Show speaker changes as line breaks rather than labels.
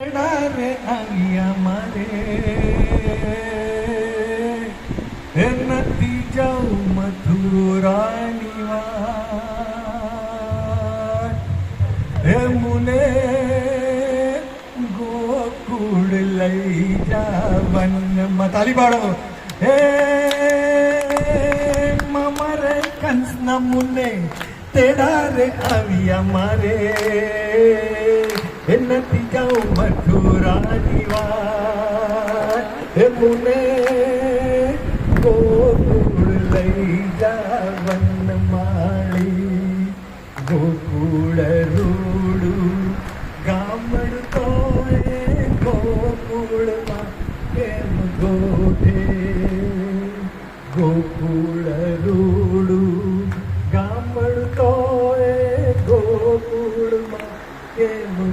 રે આવ્યા મારે નથી જાઉં મથુરાની વાત. હે મુને ગોકુળ લઈ જા વનમાં તાલી પાડો. હે મમરે કંસના મુને તેડા રે આવ્યા મારે નથી જાઉં મથુરાની વાત. મુને, ગોકુળ લઈ જા વનમાળી. ગોકુળ રૂડું ગામડ તો ગોકુળમાં કેમ ગોઠે? ગોકુળ રૂડું